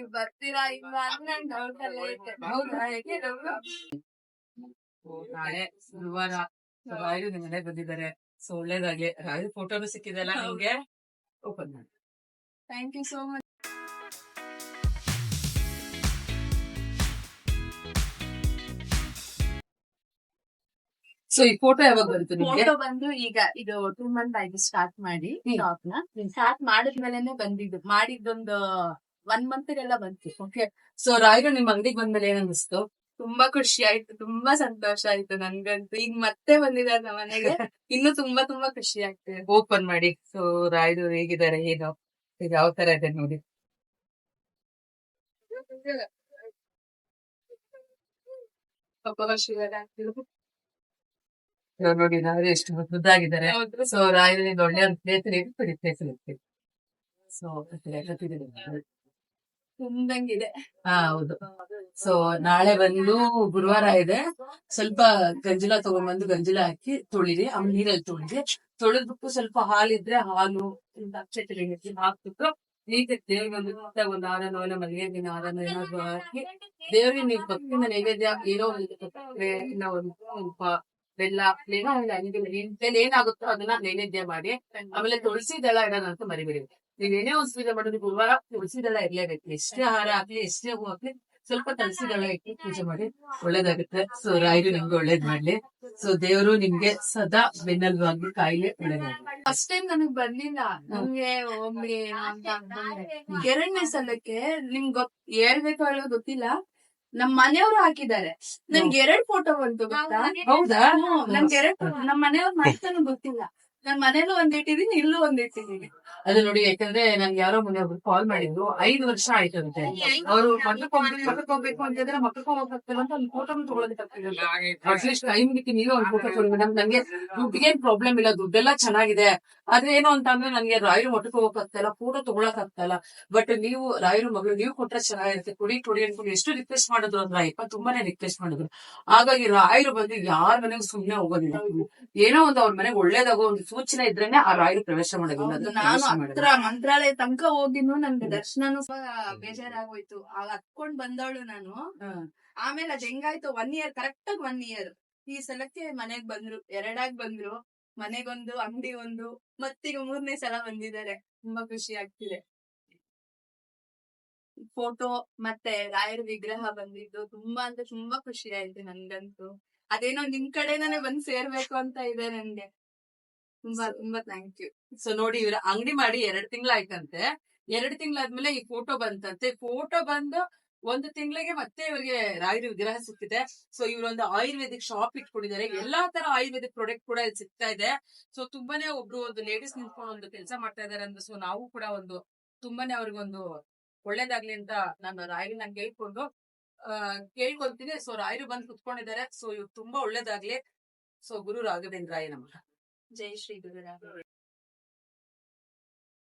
ನೀವ್ ಬರ್ತೀರಾ ಇಲ್ಲ ಅಂತ ನಂಗ್ ಡೌಟ್ ಎಲ್ಲ ಐತೆ ಹೌದಾ ಹೇಗೆ ನಾಳೆ ಗುರುವಾರ ರಾಯರು ನಿಮ್ ಮನೆ ಬಂದಿದ್ದಾರೆ. ಸೊ ಒಳ್ಳೇದಾಗ್ಲಿ ರಾಯು ಫೋಟೋನು ಸಿಕ್ಕಿದೆಲ್ಲ ನಿಮ್ಗೆ? ಓಪನ್ ಮಾಡಿ. Thank you so much so ಈ ಫೋಟೋ ಯಾವಾಗ ಬಂತು ನಿಮ್ಗೆ? ಫೋಟೋ ಬಂದು ಈಗ ಇದು ಟೂ ಮಂತ್ ಆಯ್ತು ಸ್ಟಾರ್ಟ್ ಮಾಡಿ. ಶಾಪ್ನ. ಸ್ಟಾರ್ಟ್ ಮಾಡಿದ್ಮೇಲೆನೆ ಬಂದಿದ್ದು ಮಾಡಿದ್ದೊಂದು ಒನ್ ಮಂತ್ ಎಲ್ಲ ಬಂತು. ಓಕೆ ಸೊ ರಾಯರು ನಿಮ್ ಅಂಗಡಿಗೆ ಬಂದ್ಮೇಲೆ ಏನ್ ಅನಿಸ್ತು ತುಂಬಾ ಖುಷಿ ಆಯ್ತು. ತುಂಬಾ ಸಂತೋಷ ಆಯ್ತು ನನ್ಗಂತೂ. ಈಗ ಮತ್ತೆ ಬಂದಿದ್ದಾರೆ ನಮ್ಮ ಮನೆಗೆ. ಇನ್ನು ತುಂಬಾ ತುಂಬಾ ಖುಷಿ ಆಗ್ತಿದೆ. ಓಪನ್ ಮಾಡಿ. ಸೊ ರಾಯರು ಹೇಗಿದ್ದಾರೆ? ಏನು? ಯಾವ ತರ ಇದೆ ನೋಡಿ. ನೋಡಿ ನಾವೇ ಎಷ್ಟು ಮುದ್ದಾಗಿದ್ದಾರೆ ಸೊ ರಾಯರು ನಿಮ್ಗೆ ಒಳ್ಳೆ ಪ್ಲೇಸ್ ಪ್ಲೇಸ್ ಸೊ ತುಂಬ್ದಂಗಿದೆ ಹಾ ಹೌದು. ಸೊ ನಾಳೆ ಬಂದು ಗುರುವಾರ ಇದೆ. ಸ್ವಲ್ಪ ಗಂಜಲ ತಗೊಂಡ್ಬಂದು ಗಂಜಲ ಹಾಕಿ ತೊಳಿರಿ. ಆಮೇಲೆ ನೀರಲ್ಲಿ ತೊಳಿರಿ. ತೊಳೆದ್ಬಿಟ್ಟು ಸ್ವಲ್ಪ ಹಾಲಿದ್ರೆ ಹಾಲು ಒಂದು ಅಕ್ಷತೆ ಹಾಕ್ಬಿಟ್ಟು ಈಗ ದೇವ್ರಿಗೆ ಒಂದು ಒಂದು ಹಾರನೋ ಇಲ್ಲ ಮಲ್ಲಿಗೆ ದಿನ ಹಾರನೋ ಏನಾದ್ರು ಹಾಕಿ ದೇವ್ರಿಗೆ ನೀವು ಭಕ್ತಿಯಿಂದ ನೈವೇದ್ಯ ಏನೋ ಒಂದು ಒಂದು ಬೆಲ್ಲ ಏನೋ ಏನಾಗುತ್ತೋ ಅದನ್ನ ನೈವೇದ್ಯ ಮಾಡಿ ಆಮೇಲೆ ತುಳಸಿ ದಳ ಇಡೋಣ ಅಂತ ಮರಿಬೇಡಿ. ನೀವ್ ಏನೇ ಒಂದು ಪೂಜೆ ಮಾಡಿದ್ರು ಗುರುವಾರ ತುಳಸಿ ದಳ ಇರ್ಲೇಬೇಕು ಎಷ್ಟೇ ಆಹಾರ ಆಗ್ಲಿ ಎಷ್ಟೇ ಹೂ ಆಗ್ಲಿ ಸ್ವಲ್ಪ ತುಳಸಿ ದಳ ಇಟ್ಟು ಪೂಜೆ ಮಾಡಿ ಒಳ್ಳೇದಾಗುತ್ತೆ ಸೊ ರಾಯರು ನಿಮ್ಗೆ ಒಳ್ಳೇದ್ ಮಾಡ್ಲಿ ಸೊ ದೇವರು ನಿಮ್ಗೆ ಸದಾ ಬೆನ್ನಲ್ವಾಗಿ ಕಾಯಿಲೆ ಒಳ್ಳೇದಾಗ್ಲಿ ಫಸ್ಟ್ ಟೈಮ್ ನನಗ್ ಬರ್ಲಿಲ್ಲ ನಮ್ಗೆ ಒಮ್ಮೆ ಎರಡನೇ ಸಲಕ್ಕೆ ನಿಮ್ಗ್ ಗೊತ್ ಹೇಳ್ಬೇಕು ಹೇಳೋ ಗೊತ್ತಿಲ್ಲ? ನಮ್ ಮನೆಯವ್ರು ಹಾಕಿದ್ದಾರೆ. ನನ್ಗೆ ಎರಡ್ ಫೋಟೋ ಬಂತು ಗೊತ್ತಾ? ಹೌದಾ? ನಮ್ಗೆ ನನ್ಗೆ ಎರಡ್ ನಮ್ ಮನೆಯವ್ರ ಮಾಡ್ತಾನು ಗೊತ್ತಿಲ್ಲ. ನನ್ ಮನೇಲೂ ಒಂದ್ ಇಟ್ಟಿದೀನಿ ಇಲ್ಲೂ ಒಂದ್ ಇಟ್ಟಿದೀನಿ. ಅದು ನೋಡಿ ಯಾಕಂದ್ರೆ ನನ್ಗೆ ಯಾರೋ ಮನೆ ಒಬ್ರು ಕಾಲ್ ಮಾಡಿದ್ರು. ಐದು ವರ್ಷ ಆಯ್ತಂತೆ ಅವರು ಹೋಗ್ಬೇಕು ಮಕ್ಕಳಿಗೆ ಹೋಗ್ಬೇಕು ಅಂತಂದ್ರೆ ಅಂತ ಒಂದು ಫೋಟೋ ಅಟ್ಲೀಸ್ಟ್ ಟೈಮ್ ಬಿಟ್ಟು ನೀವೇ ಒಂದು ಫೋಟೋ ಮೇಡಮ್ ನಂಗೆ ದುಡ್ಡಿಗೇನ್ ಪ್ರಾಬ್ಲಮ್ ಇಲ್ಲ ದುಡ್ಡೆಲ್ಲ ಚೆನ್ನಾಗಿದೆ. ಆದ್ರೆ ಏನು ಅಂತ ಅಂದ್ರೆ ನನ್ಗೆ ರಾಯರು ಮಠಕ್ಕೆ ಹೋಗಕ್ ಆಗ್ತಾ ಇಲ್ಲ ಫೋಟೋ ತಗೊಳಕ್ ಆಗ್ತಾ ಇಲ್ಲ ಬಟ್ ನೀವು ರಾಯರು ಮಗಳು ನೀವು ಕೊಟ್ರೆ ಚೆನ್ನಾಗಿರುತ್ತೆ. ಕೊಡಿ ಕೊಡಿ ಅನ್ಕೊಂಡು ಎಷ್ಟು ರಿಕ್ವೆಸ್ಟ್ ಮಾಡಿದ್ರು ಅಂದ್ರೆ ಅಯ್ಯಪ್ಪ ತುಂಬಾನೇ ರಿಕ್ವೆಸ್ಟ್ ಮಾಡಿದ್ರು. ಹಾಗಾಗಿ ರಾಯರು ಬಂದು ಯಾರ ಮನೆಗೂ ಸುಮ್ನೆ ಹೋಗೋದಿಲ್ಲ. ಏನೋ ಒಂದು ಅವ್ರ ಮನೆಗೆ ಒಳ್ಳೇದಾಗೋ ಒಂದು ಸೂಚನೆ ಇದ್ರೇನೆ ಆ ರಾಯರು ಪ್ರವೇಶ ಮಾಡೋದು ನಾನು ಹತ್ರ ಮಂತ್ರಾಲಯ ತನಕ ಹೋಗಿನು ನನ್ಗೆ ದರ್ಶನನು ಬೇಜಾರಾಗೋಯ್ತು. ಆಗ ಹತ್ಕೊಂಡ್ ಬಂದವಳು ನಾನು. ಆಮೇಲೆ ಅದ್ ಹೆಂಗಾಯ್ತು? ಒನ್ ಇಯರ್ ಕರೆಕ್ಟ್ ಆಗಿ ಒನ್ ಇಯರ್ ಈ ಸಲಕ್ಕೆ ಮನೆಗ್ ಬಂದ್ರು ಎರಡಾಗ್ ಬಂದ್ರು. ಮನೆಗೊಂದು ಅಂಗಡಿ ಒಂದು. ಮತ್ತೀಗ ಮೂರನೇ ಸಲ ಬಂದಿದ್ದಾರೆ. ತುಂಬಾ ಖುಷಿ ಆಗ್ತಿದೆ. ಫೋಟೋ ಮತ್ತೆ ರಾಯರ ವಿಗ್ರಹ ಬಂದಿದ್ದು ತುಂಬಾ ಅಂದ್ರೆ ತುಂಬಾ ಖುಷಿ ಆಯ್ತು ನನ್ಗಂತೂ ಅದೇನೋ ನಿಮ್ ಕಡೆನೇ ಬಂದ್ ಸೇರ್ಬೇಕು ಅಂತ ಇದೆ ನನ್ಗೆ ತುಂಬಾ ತುಂಬಾ ಥ್ಯಾಂಕ್ ಯು ಸೊ ನೋಡಿ ಇವ್ರ ಅಂಗಡಿ ಮಾಡಿ ಎರಡ್ ತಿಂಗಳಾಯ್ತಂತೆ. ಎರಡ್ ತಿಂಗಳಾದ್ಮೇಲೆ ಈ ಫೋಟೋ ಬಂತಂತೆ. ಫೋಟೋ ಬಂದು ಒಂದು ತಿಂಗಳಿಗೆ ಮತ್ತೆ ಇವರಿಗೆ ರಾಯರ ವಿಗ್ರಹ ಸಿಕ್ಕಿದೆ. ಸೊ ಇವರೊಂದು ಆಯುರ್ವೇದಿಕ್ ಶಾಪ್ ಇಟ್ಕೊಂಡಿದ್ದಾರೆ. ಎಲ್ಲಾ ತರ ಆಯುರ್ವೇದಿಕ್ ಪ್ರಾಡಕ್ಟ್ ಕೂಡ ಇಲ್ಲಿ ಸಿಗ್ತಾ ಇದೆ. ಸೊ ತುಂಬಾನೇ ಒಬ್ರು ಒಂದು ಲೇಡೀಸ್ ನಿಂತ್ಕೊಂಡು ಒಂದು ಕೆಲಸ ಮಾಡ್ತಾ ಇದಾರೆ ಅಂದ್ರೆ ಸೊ ನಾವು ಕೂಡ ಒಂದು ತುಂಬಾನೇ ಅವ್ರಿಗೊಂದು ಒಳ್ಳೇದಾಗ್ಲಿ ಅಂತ ನಾನು ರಾಯರು ನಂಗೆ ಹೇಳ್ಕೊಂಡು ಆ ಕೇಳ್ಕೊಂತೀನಿ. ಸೊ ರಾಯರು ಬಂದು ಕುತ್ಕೊಂಡಿದ್ದಾರೆ. ಸೊ ಇವ್ರು ತುಂಬಾ ಒಳ್ಳೇದಾಗ್ಲಿ. ಸೊ ಗುರು ರಾಘವೇಂದ್ರಾಯ ನಮಃ जय श्री गुरु राम